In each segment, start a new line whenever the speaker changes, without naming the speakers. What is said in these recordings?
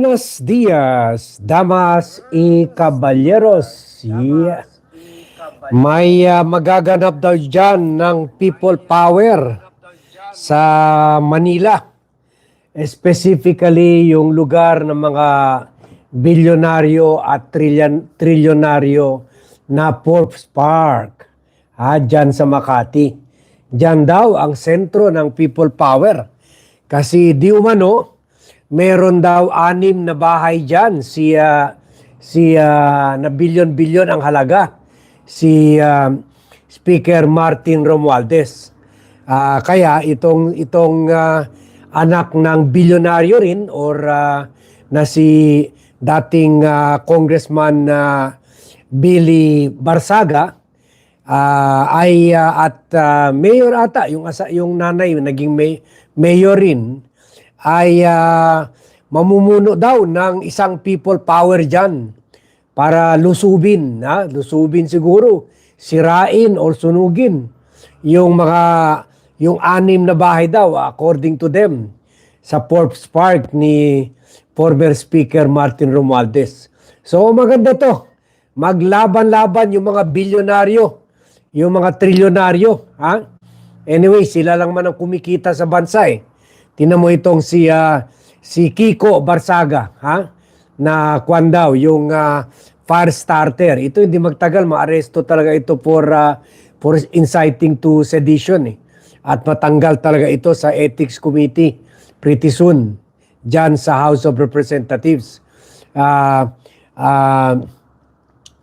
Buenos días, damas y caballeros. Yeah. May ah, magaganap daw dyan ng people power sa Manila. Specifically, yung lugar ng mga bilyonaryo at trillion, trilyonaryo na Forbes Park. Ha, dyan sa Makati. Dyan daw ang sentro ng people power. Kasi di umano, meron daw anim na bahay dyan. Si, ah, si ah, na bilyon-bilyon ang halaga. Si ah, Speaker Martin Romualdez. Ah, kaya itong itong ah, anak ng bilyonaryo rin or ah, na si dating ah, Congressman ah, Billy Barsaga ah, ay ah, at ah, mayor ata yung asa yung nanay naging may, mayor rin ay ah, mamumuno daw ng isang people power diyan para lusubin, ha? lusubin siguro, sirain or sunugin yung mga yung anim na bahay daw according to them sa Forbes Park ni former Speaker Martin Romualdez. So maganda to. Maglaban-laban yung mga bilyonaryo, yung mga trilyonaryo, ha? Anyway, sila lang man ang kumikita sa bansa eh. Tinan mo itong si ah, si Kiko Barsaga, ha? Na kwan daw yung ah, fire starter. Ito hindi magtagal maaresto talaga ito for ah, for inciting to sedition eh. At matanggal talaga ito sa Ethics Committee pretty soon diyan sa House of Representatives. Ah ah,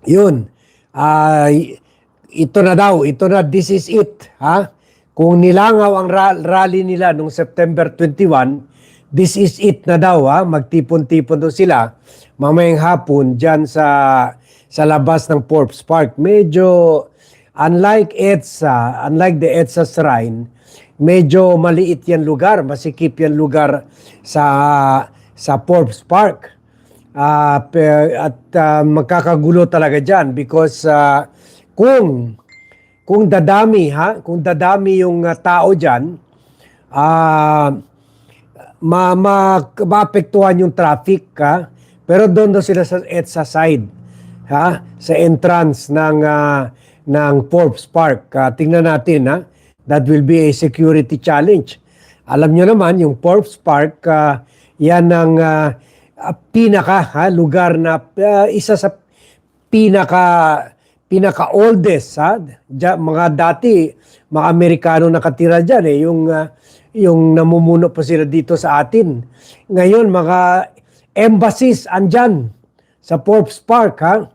yun. Ah, ito na daw, ito na, this is it. Ha? Kung nilangaw ang ra- rally nila nung September 21, this is it na daw. Ha? Magtipon-tipon daw sila mamayang hapon dyan sa, sa labas ng Forbes Park. Medyo, unlike EDSA, unlike the EDSA Shrine, medyo maliit yan lugar, masikip yan lugar sa sa Forbes Park. Pe- at ah, magkakagulo talaga diyan because ah, kung kung dadami ha, kung dadami yung ah, tao diyan, ah ma, ma maapektuhan yung traffic ha. Pero doon daw sila sa EDSA side ha, sa entrance ng ah, ng Forbes Park. Ah, tingnan natin ha. That will be a security challenge. Alam niyo naman yung Forbes Park ah, yan ang ah, pinaka ha, lugar na ah, isa sa pinaka pinaka oldest ha? Diya- mga dati mga Amerikano nakatira diyan eh. Yung ah, yung namumuno pa sila dito sa atin. Ngayon mga embassies andyan sa Forbes Park ha?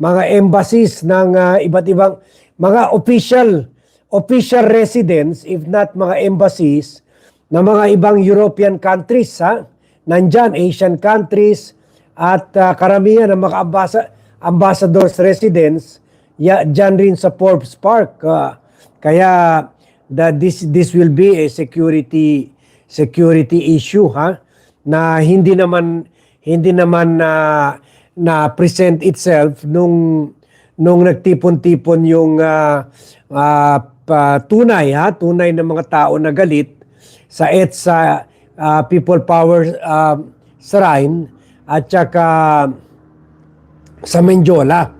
Mga embassies ng ah, iba't ibang mga official official residence if not mga embassies ng mga ibang European countries ha? Nandyan Asian countries at ah, karamihan ng mga ambasa- ambassadors residence ya dyan rin sa Forbes Park Ah, kaya that this this will be a security security issue ha? Na hindi naman hindi naman na na present itself nung nung nagtipon-tipon yung ah, ah, pa- tunay ha? Tunay ng mga tao na galit sa EDSA ah, People Power ah, Shrine at saka sa Menjola.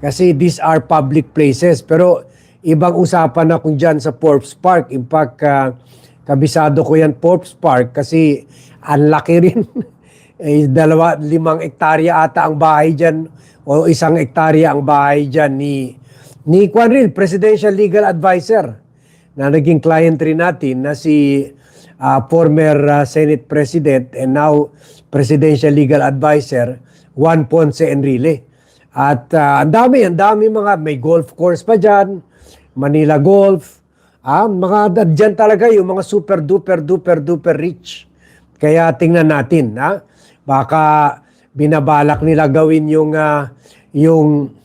Kasi these are public places. Pero ibang usapan na kung dyan sa Forbes Park. In fact, ah, kabisado ko yan Forbes Park kasi ang laki rin. eh, dalawa, limang ektarya ata ang bahay dyan o isang ektarya ang bahay dyan ni ni Juan Ril, Presidential Legal Advisor na naging client rin natin na si ah, former ah, Senate President and now Presidential Legal Advisor Juan Ponce Enrile. At ah, ang dami, ang dami mga may golf course pa dyan, Manila Golf, ah, mga dyan talaga yung mga super duper duper duper rich. Kaya tingnan natin, ha? Baka binabalak nila gawin yung ah, yung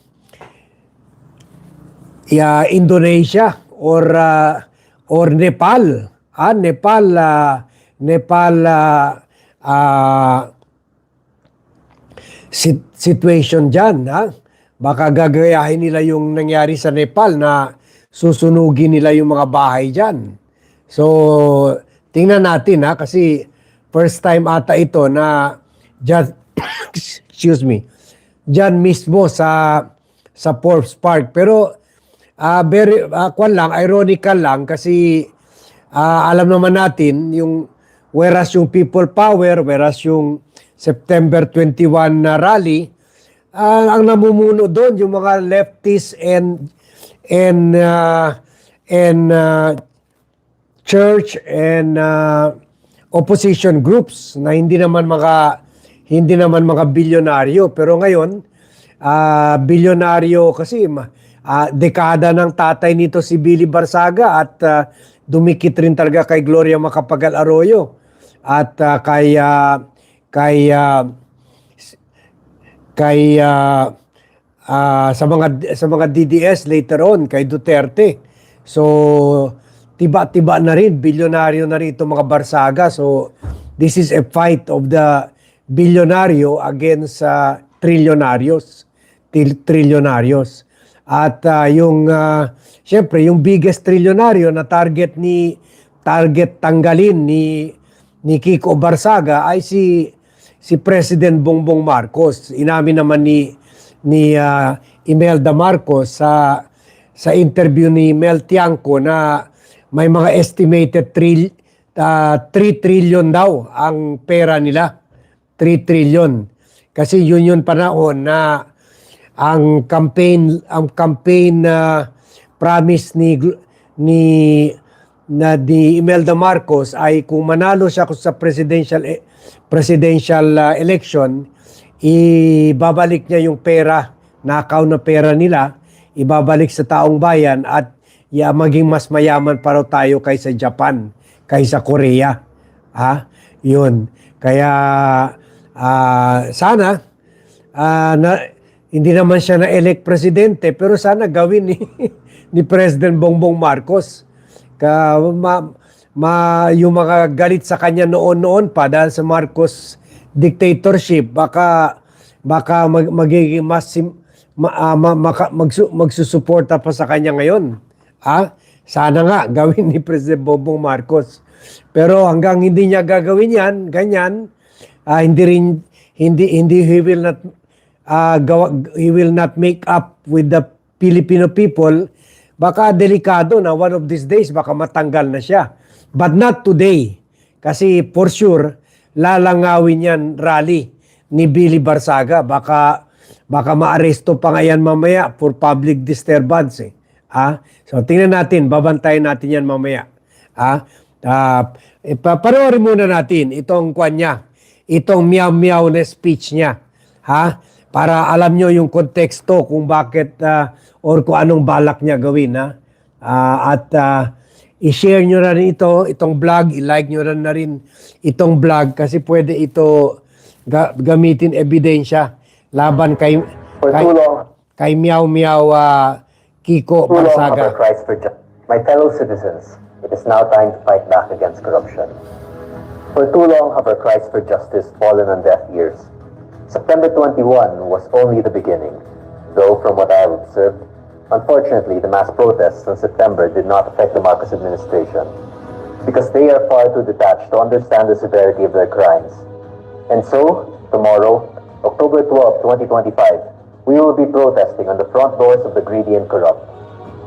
ya Indonesia or ah, or Nepal. Ah, Nepal ah, Nepal ah, sit- situation diyan, ha? Baka gagayahin nila yung nangyari sa Nepal na susunugin nila yung mga bahay diyan. So, tingnan natin ha kasi first time ata ito na Dyan, excuse me, dyan mismo sa sa Forbes Park. Pero ah very kwan lang, ironical lang kasi ah, alam naman natin yung whereas yung people power, whereas yung September 21 na rally, ah, ang namumuno doon yung mga leftists and and ah, and ah, church and uh, opposition groups na hindi naman mga hindi naman mga bilyonaryo. Pero ngayon ah bilyonaryo kasi ah, dekada ng tatay nito si Billy Barsaga at ah, dumikit rin talaga kay Gloria Macapagal Arroyo at ah, kay ah, kay ah, kay ah, ah, sa mga sa mga DDS later on kay Duterte. So tiba-tiba na rin bilyonaryo na rin itong mga Barsaga. So this is a fight of the bilyonaryo against uh, trilyonarios. Til- trilyonarios. At ah, yung ah, syempre yung biggest trilyonaryo na target ni target tanggalin ni ni Kiko Barsaga ay si si President Bongbong Marcos. Inamin naman ni ni ah, Imelda Marcos sa sa interview ni Mel Tiangco na may mga estimated 3 3 trillion daw ang pera nila. 3 trillion. Kasi yun yun panahon na ang campaign ang campaign na promise ni ni na ni Imelda Marcos ay kung manalo siya sa presidential e- presidential uh, election ibabalik niya yung pera nakaw na pera nila ibabalik sa taong bayan at ya maging mas mayaman pa raw tayo kaysa Japan kaysa Korea. Ha? Yun. Kaya ah, sana ah, na hindi naman siya na-elect presidente pero sana gawin ni ni President Bongbong Marcos. Ka ma, ma- yung mga galit sa kanya noon-noon pa dahil sa Marcos dictatorship baka baka mag, magiging mas ma, ah, ma- maka- magsu, magsusuporta pa sa kanya ngayon. Ha? Sana nga gawin ni President Bongbong Marcos. Pero hanggang hindi niya gagawin yan ganyan ah, hindi rin hindi hindi he will not ah, gawa, he will not make up with the Filipino people. Baka delikado na one of these days baka matanggal na siya but not today kasi for sure lalangawin yan rally ni Billy Barsaga baka baka maaresto pa nga yan mamaya for public disturbance eh. Ah, so tingnan natin, babantayan natin yan mamaya. Ah, ah, ipapanoorin muna natin itong kwan niya, itong meow-meow na speech niya. Ha? Para alam nyo yung konteksto kung bakit ah, or kung anong balak niya gawin. Ha? Ah, at ah, i-share nyo na rin ito, itong vlog, i-like nyo na, na rin itong vlog kasi pwede ito ga- gamitin ebidensya laban kay, kay, kay Meow Meow ah, Kiko
justice. My fellow citizens, it is now time to fight back against corruption. For too long have our cries for justice fallen on deaf ears. September 21 was only the beginning, though from what I have observed, unfortunately the mass protests in September did not affect the Marcos administration because they are far too detached to understand the severity of their crimes. And so, tomorrow, October 12, 2025, we will be protesting on the front doors of the greedy and corrupt.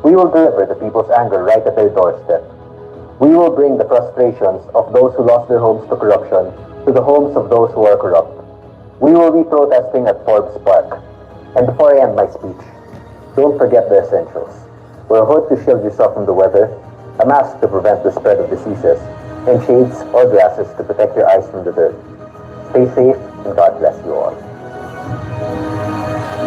We will deliver the people's anger right at their doorstep. We will bring the frustrations of those who lost their homes to corruption to the homes of those who are corrupt. We will be protesting at Forbes Park. And before I end my speech, don't forget the essentials. Wear a hood to shield yourself from the weather, a mask to prevent the spread of diseases, and shades or glasses to protect your eyes from the dirt. Stay safe and God bless you all.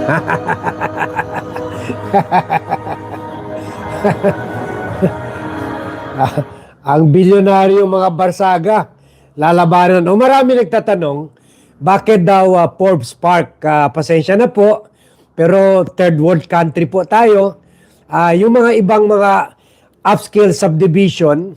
ang bilyonaryo mga Barsaga lalabanan. O marami nagtatanong, bakit daw ah, Forbes Park? Ah, pasensya na po, pero third world country po tayo. Ah, yung mga ibang mga upscale subdivision,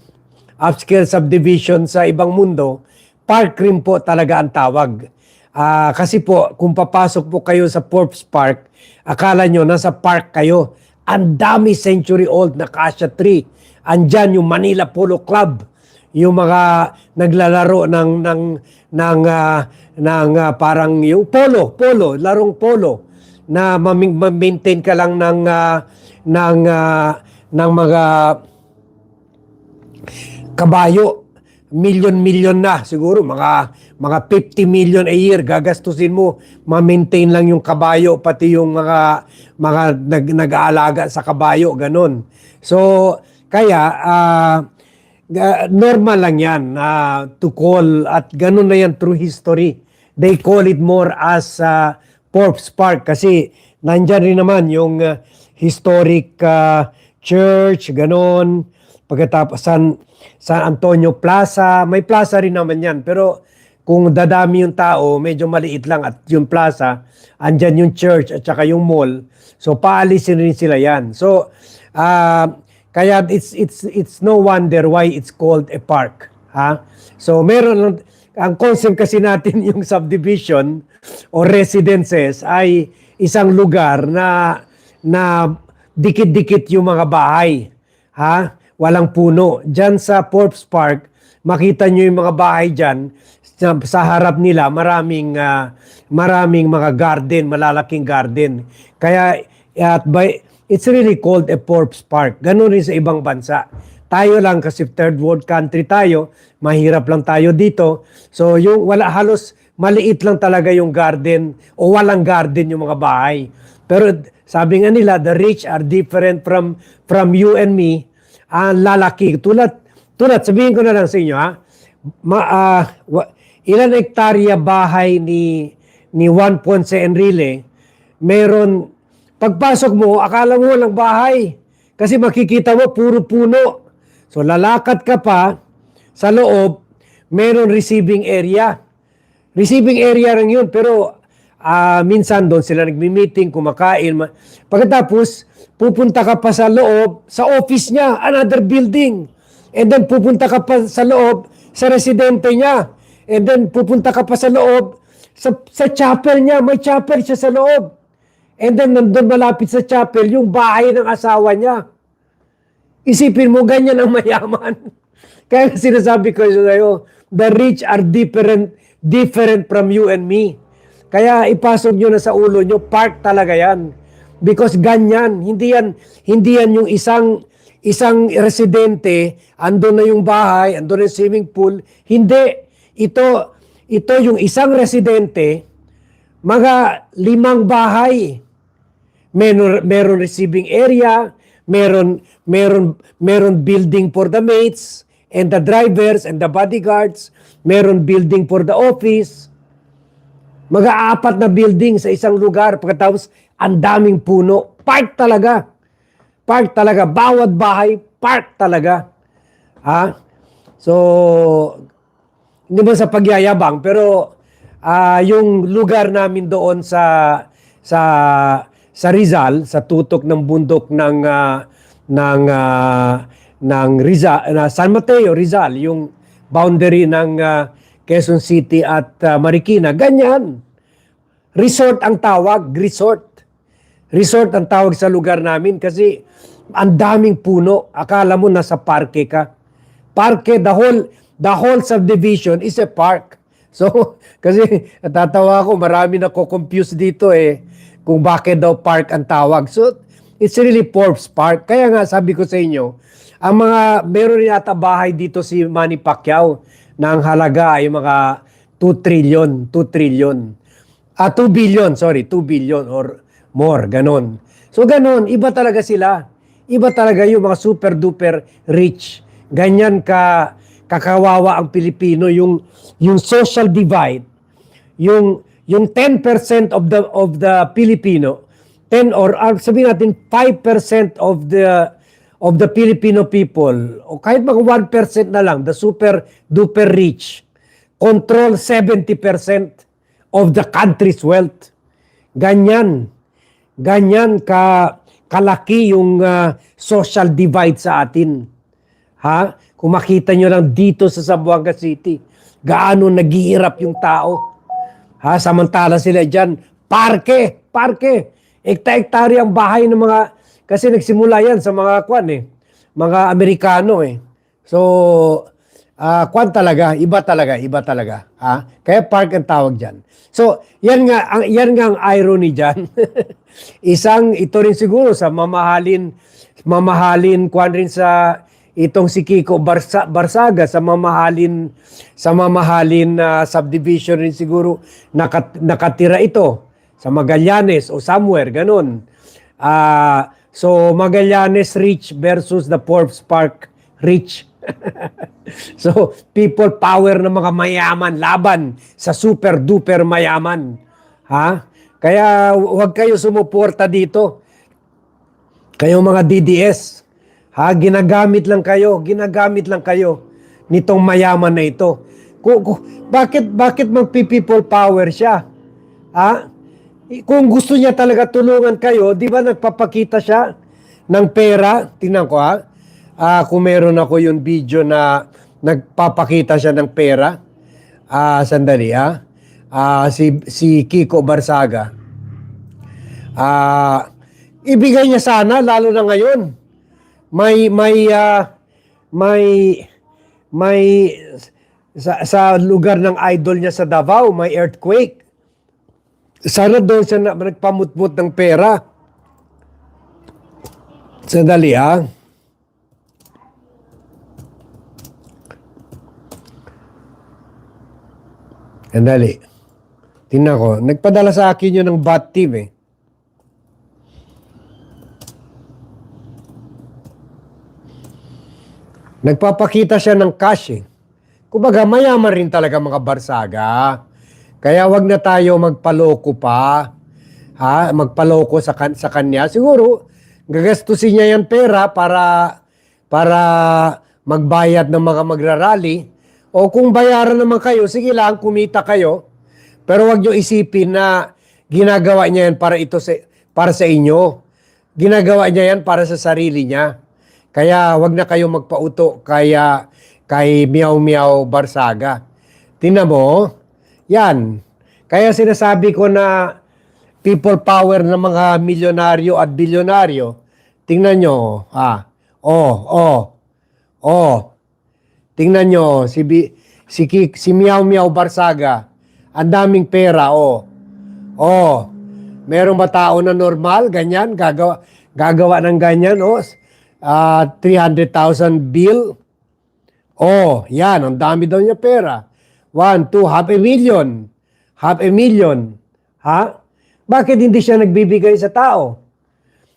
upscale subdivision sa ibang mundo, park rin po talaga ang tawag. Ah, kasi po, kung papasok po kayo sa Forbes Park, akala nyo nasa park kayo. Ang dami century old na Acacia tree. Andyan yung Manila Polo Club. Yung mga naglalaro ng ng ng ah, ng ah, parang yung polo, polo, larong polo na ma-maintain ka lang ng ah, ng ah, ng mga kabayo. Million-million na siguro. Mga mga 50 million a year gagastusin mo. Ma-maintain lang yung kabayo pati yung mga mga nag, nag-aalaga sa kabayo ganun. So kaya ga- normal lang yan ah, to call at ganun na yan through history. They call it more as uh, Forbes Park kasi nandyan rin naman yung ah, historic ah, church ganon pagkatapos San, San Antonio Plaza, may plaza rin naman yan. Pero kung dadami yung tao, medyo maliit lang at yung plaza, andyan yung church at saka yung mall. So paalisin rin sila yan. So ah, kaya it's it's it's no wonder why it's called a park. Ha? So meron lang- ang concept kasi natin yung subdivision o residences ay isang lugar na na dikit-dikit yung mga bahay. Ha? Walang puno. Diyan sa Forbes Park, makita nyo yung mga bahay diyan sa, sa harap nila maraming ah, maraming mga garden, malalaking garden. Kaya at by it's really called a Forbes Park. Ganun rin sa ibang bansa. Tayo lang kasi third world country tayo, mahirap lang tayo dito. So yung wala halos maliit lang talaga yung garden o walang garden yung mga bahay. Pero sabi nga nila, the rich are different from from you and me. Ang lalaki, tulad, tulad, sabihin ko na lang sa inyo, ha? Ma, wa- ilan hektarya bahay ni, ni Juan Ponce Enrile, meron, pagpasok mo, akala mo walang bahay. Kasi makikita mo, puro puno. So, lalakad ka pa, sa loob, meron receiving area. Receiving area rin yun, pero ah, minsan doon sila nagmi-meeting, kumakain. ma- Pagkatapos, pupunta ka pa sa loob, sa office niya, another building. And then pupunta ka pa sa loob, sa residente niya. And then pupunta ka pa sa loob, sa, sa chapel niya, may chapel siya sa loob. And then nandun malapit sa chapel, yung bahay ng asawa niya. Isipin mo, ganyan ang mayaman. Kaya sinasabi ko sa'yo, the rich are different, different from you and me. Kaya ipasok nyo na sa ulo nyo, park talaga yan. Because ganyan, hindi yan, hindi yan yung isang, isang residente, andun na yung bahay, andun na yung swimming pool. Hindi. Ito, ito yung isang residente, mga limang bahay meron meron receiving area, meron meron meron building for the mates and the drivers and the bodyguards, meron building for the office. Mag-aapat na building sa isang lugar pagkatapos ang daming puno. Park talaga. Park talaga. Bawat bahay, park talaga. Ha? So, hindi mo sa pagyayabang, pero ah, yung lugar namin doon sa sa sa Rizal, sa tutok ng bundok ng ah, ng ah, ng Rizal, na San Mateo, Rizal, yung boundary ng ah, Quezon City at ah, Marikina, ganyan. Resort ang tawag, resort. Resort ang tawag sa lugar namin kasi ang daming puno. Akala mo nasa parke ka. Parke, the whole, the whole subdivision is a park. So, kasi natatawa ako, marami na confuse dito eh, kung bakit daw park ang tawag. So, it's really Forbes Park. Kaya nga, sabi ko sa inyo, ang mga, meron rin ata bahay dito si Manny Pacquiao na ang halaga ay mga 2 trillion, 2 trillion. Ah, 2 billion, sorry, 2 billion or more, ganon. So ganon, iba talaga sila. Iba talaga yung mga super duper rich. Ganyan ka kakawawa ang Pilipino yung yung social divide yung yung 10% of the of the Filipino 10 or uh, sabihin natin 5% of the of the Filipino people o kahit mga 1% na lang the super duper rich control 70% of the country's wealth ganyan ganyan ka kalaki yung uh, social divide sa atin Ha? Kung makita nyo lang dito sa Zamboanga City, gaano naghihirap yung tao. Ha? Samantala sila dyan, parke, parke. Ekta-ektary ang bahay ng mga, kasi nagsimula yan sa mga kwan eh, mga Amerikano eh. So, Ah, kwan talaga, iba talaga, iba talaga. Ha? Kaya park ang tawag diyan. So, yan nga ang yan nga ang irony diyan. Isang ito rin siguro sa mamahalin mamahalin kwan rin sa itong si Kiko Barsa, Barsaga sa mamahalin sa mamahalin na subdivision rin siguro nakat, nakatira ito sa Magallanes o somewhere ganun. Ah, so Magallanes rich versus the Forbes Park rich. so, people power ng mga mayaman laban sa super duper mayaman. Ha? Kaya huwag kayo sumuporta dito. Kayong mga DDS. Ha? Ginagamit lang kayo, ginagamit lang kayo nitong mayaman na ito. Ku- ku- bakit bakit magpi-people power siya? Ha? Kung gusto niya talaga tulungan kayo, di ba nagpapakita siya ng pera? Tingnan ko ha. Ah, kung meron ako yung video na nagpapakita siya ng pera. Ah, sandali ha. Ah, si si Kiko Barsaga. Ah, ibigay niya sana lalo na ngayon. May may ah, may may sa, sa lugar ng idol niya sa Davao, may earthquake. Sana doon siya na, nagpamutmut ng pera. Sandali ha. Sandali. Tingnan ko. Nagpadala sa akin yun ng bot team eh. Nagpapakita siya ng cash eh. Kumbaga, mayaman rin talaga mga barsaga. Kaya wag na tayo magpaloko pa. Ha? Magpaloko sa, kan- sa kanya. Siguro, gagastusin niya yan pera para para magbayad ng mga magrarally. O kung bayaran naman kayo, sige lang, kumita kayo. Pero wag niyo isipin na ginagawa niya yan para ito sa, para sa inyo. Ginagawa niya yan para sa sarili niya. Kaya wag na kayo magpauto kaya kay Miao Miao Barsaga. Tingnan mo, yan. Kaya sinasabi ko na people power ng mga milyonaryo at bilyonaryo. Tingnan nyo, ha. Oh, oh, oh. Tingnan nyo, si, si, Ki- si Miao Miao Barsaga, ang daming pera, oh. Oh, meron ba tao na normal, ganyan, gagawa, gagawa ng ganyan, oh. Ah, 300,000 bill. Oh, yan, ang dami daw niya pera. One, two, half a million. Half a million. Ha? Bakit hindi siya nagbibigay sa tao?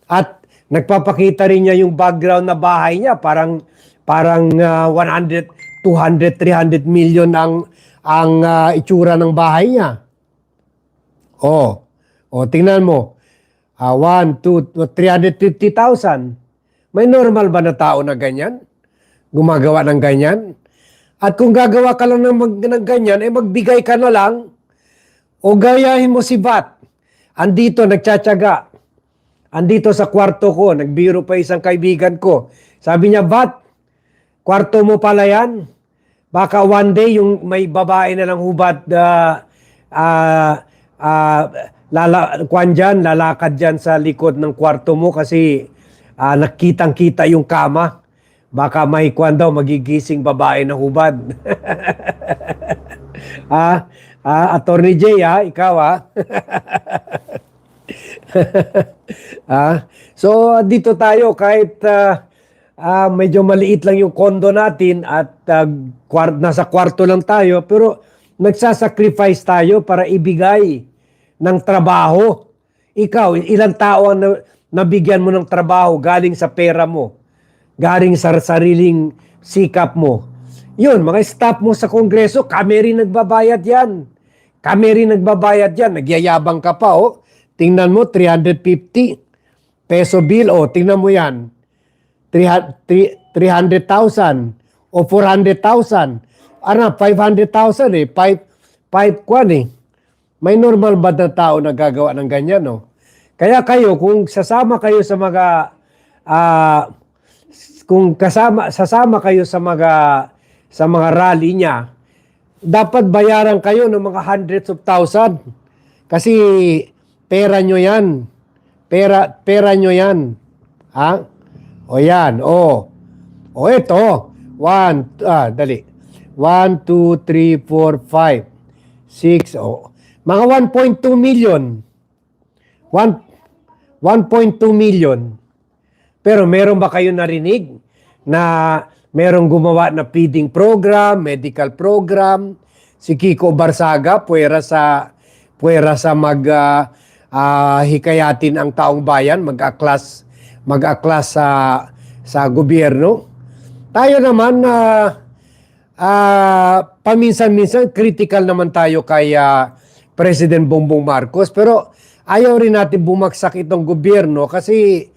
At nagpapakita rin niya yung background na bahay niya, parang parang ah, 100, 200, 300 million ang ang ah, itsura ng bahay niya. Oh. Oh, tingnan mo. Ah, 1, 2, 350,000. May normal ba na tao na ganyan? Gumagawa ng ganyan? At kung gagawa ka lang ng, mag- ng ganyan, eh magbigay ka na lang o gayahin mo si Bat. Andito, nagtsatsaga. Andito sa kwarto ko, nagbiro pa isang kaibigan ko. Sabi niya, Bat, kwarto mo pala yan. Baka one day yung may babae na ng hubad uh, uh, uh, lala, kwan dyan, lalakad dyan sa likod ng kwarto mo kasi uh, nakitang-kita yung kama. Baka may kwan daw, magigising babae na hubad. ah, ah, Attorney J, ah, ikaw ah. ah, so ah, dito tayo kahit ah, ah, medyo maliit lang yung kondo natin at ah, kwar- nasa kwarto lang tayo pero nagsasacrifice tayo para ibigay ng trabaho. Ikaw, ilang tao ang na- nabigyan mo ng trabaho galing sa pera mo, galing sa sariling sikap mo. Yun, mga staff mo sa kongreso, kami rin nagbabayad yan. Kami rin nagbabayad yan. Nagyayabang ka pa, oh. Tingnan mo, 350 peso bill, oh. Tingnan mo yan. 300 300,000 o 400,000. Ano, 500,000 eh. 5, 5 kwan eh. May normal ba na tao na gagawa ng ganyan, no? Kaya kayo, kung sasama kayo sa mga, ah, kung kasama, sasama kayo sa mga, sa mga rally niya, dapat bayaran kayo ng mga hundreds of thousand. Kasi pera nyo yan. Pera, pera nyo yan. Ha? O yan, o. O ito. One, ah, dali. 1, 2, 3, 4, 5, 6, oh. Mga 1.2 million. 1, 1.2 million. Pero meron ba kayo narinig na merong gumawa na feeding program, medical program, si Kiko Barsaga, puwera sa puwera sa mag ah, ah, hikayatin ang taong bayan, mag-aklas mag-aklas sa sa gobyerno. Tayo naman na ah, paminsan-minsan critical naman tayo kay ah, President Bongbong Marcos pero ayaw rin natin bumagsak itong gobyerno kasi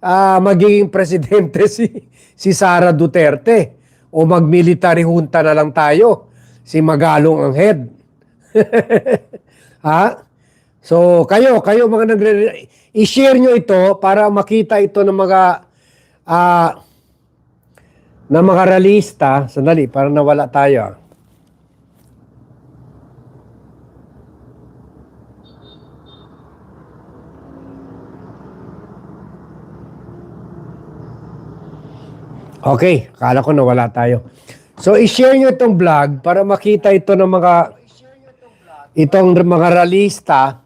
ah, magiging presidente si si Sara Duterte o mag-military junta na lang tayo si Magalong ang head. ha? So kayo, kayo mga nagre i-share nyo ito para makita ito ng mga ah ng mga realista. Sandali, para nawala tayo. Okay, akala ko nawala tayo. So, i-share nyo itong vlog para makita ito ng mga itong mga realista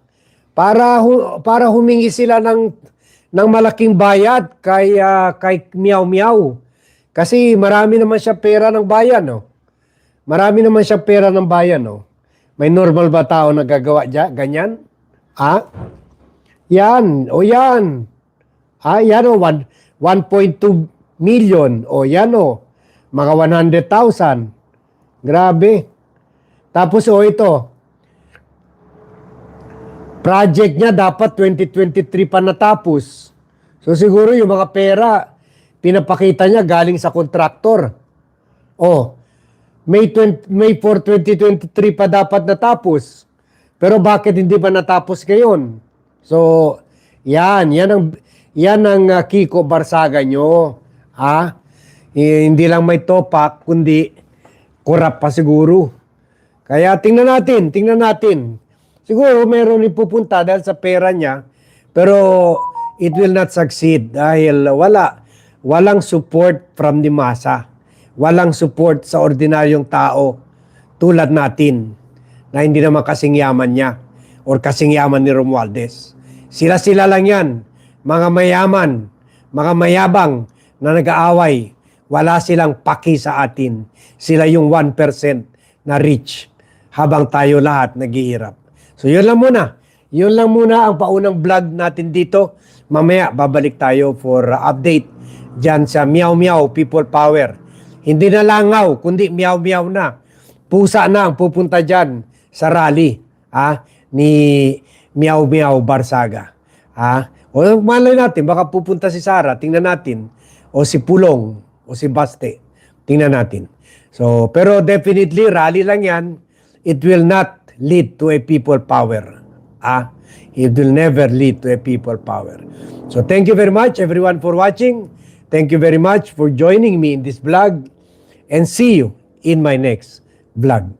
para para humingi sila ng ng malaking bayad kay ah, kay Miao Miao. Kasi marami naman siya pera ng bayan, no. Marami naman siya pera ng bayan, no. May normal ba tao na gagawa dyan? Ganyan? Ha? Yan. O yan. Ah, yan o. One- 1.2 million. O yan o. Mga 100,000. Grabe. Tapos o ito. Project niya dapat 2023 pa natapos. So siguro yung mga pera, pinapakita niya galing sa kontraktor. Oh, May, 20, May 4, 2023 pa dapat natapos. Pero bakit hindi pa natapos ngayon? So, yan, yan ang yan ang uh, Kiko Barsaga nyo. Ha? Eh, hindi lang may topak, kundi kurap pa siguro. Kaya tingnan natin, tingnan natin. Siguro meron ipupunta dahil sa pera niya, pero it will not succeed dahil wala walang support from the masa. Walang support sa ordinaryong tao tulad natin na hindi naman kasing yaman niya or kasing yaman ni Romualdez. Sila-sila lang yan, mga mayaman, mga mayabang na nag-aaway. Wala silang paki sa atin. Sila yung 1% na rich habang tayo lahat naghihirap. So yun lang muna. Yun lang muna ang paunang vlog natin dito. Mamaya babalik tayo for update dyan sa Meow Meow People Power. Hindi na langaw, kundi meow meow na. Pusa na ang pupunta dyan sa rally ah, ni Meow Meow Barsaga. Ah, o malay natin, baka pupunta si Sara, tingnan natin. O si Pulong, o si Baste, tingnan natin. So, pero definitely, rally lang yan. It will not lead to a people power. Ah, it will never lead to a people power. So, thank you very much, everyone, for watching. Thank you very much for joining me in this vlog. And see you in my next vlog.